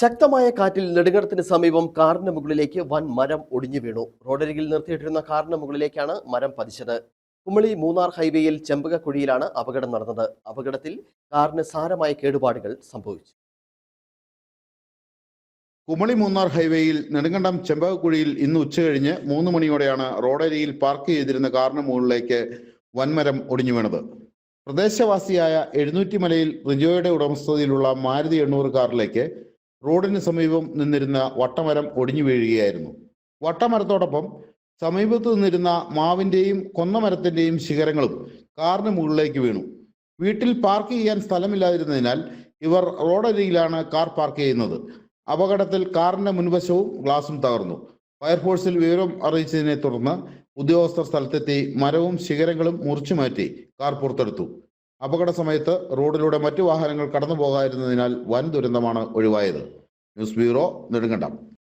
ശക്തമായ കാറ്റിൽ നെടുങ്കടത്തിന് സമീപം കാറിന് മുകളിലേക്ക് വൻ മരം ഒടിഞ്ഞു വീണു. റോഡരികിൽ നിർത്തിയിട്ടിരുന്ന കാറിന് മുകളിലേക്കാണ് മരം പതിച്ചത്. കുമളി മൂന്നാർ ഹൈവേയിൽ ചെമ്പകക്കുഴിയിലാണ് അപകടം നടന്നത്. അപകടത്തിൽ കാറിന് സാരമായ കേടുപാടുകൾ സംഭവിച്ചു. കുമളി മൂന്നാർ ഹൈവേയിൽ നെടുങ്കണ്ടം ചെമ്പകക്കുഴിയിൽ ഇന്ന് ഉച്ചകഴിഞ്ഞ് മൂന്ന് മണിയോടെയാണ് റോഡരിയിൽ പാർക്ക് ചെയ്തിരുന്ന കാറിന് മുകളിലേക്ക് വൻമരം ഒടിഞ്ഞു വീണത്. പ്രദേശവാസിയായ എഴുന്നൂറ്റി മലയിൽ റിജോയുടെ ഉടമസ്ഥതയിലുള്ള മാരുതി എണ്ണൂറ് കാറിലേക്ക് റോഡിന് സമീപം നിന്നിരുന്ന വട്ടമരം ഒടിഞ്ഞു വീഴുകയായിരുന്നു. വട്ടമരത്തോടൊപ്പം സമീപത്ത് നിന്നിരുന്ന മാവിന്റെയും കൊന്നമരത്തിന്റെയും ശിഖരങ്ങളും കാറിന് മുകളിലേക്ക് വീണു. വീട്ടിൽ പാർക്ക് ചെയ്യാൻ സ്ഥലമില്ലാതിരുന്നതിനാൽ ഇവർ റോഡരികിലാണ് കാർ പാർക്ക് ചെയ്യുന്നത്. അപകടത്തിൽ കാറിന്റെ മുൻവശവും ഗ്ലാസും തകർന്നു. ഫയർഫോഴ്സിൽ വിവരം അറിയിച്ചതിനെ തുടർന്ന് ഉദ്യോഗസ്ഥർ സ്ഥലത്തെത്തി മരവും ശിഖരങ്ങളും മുറിച്ചു മാറ്റി കാർ പുറത്തെടുത്തു. അപകട സമയത്ത് റോഡിലൂടെ മറ്റു വാഹനങ്ങൾ കടന്നു പോകാതിരുന്നതിനാൽ വൻ ദുരന്തമാണ് ഒഴിവായത്. News bureau Nedumkandam.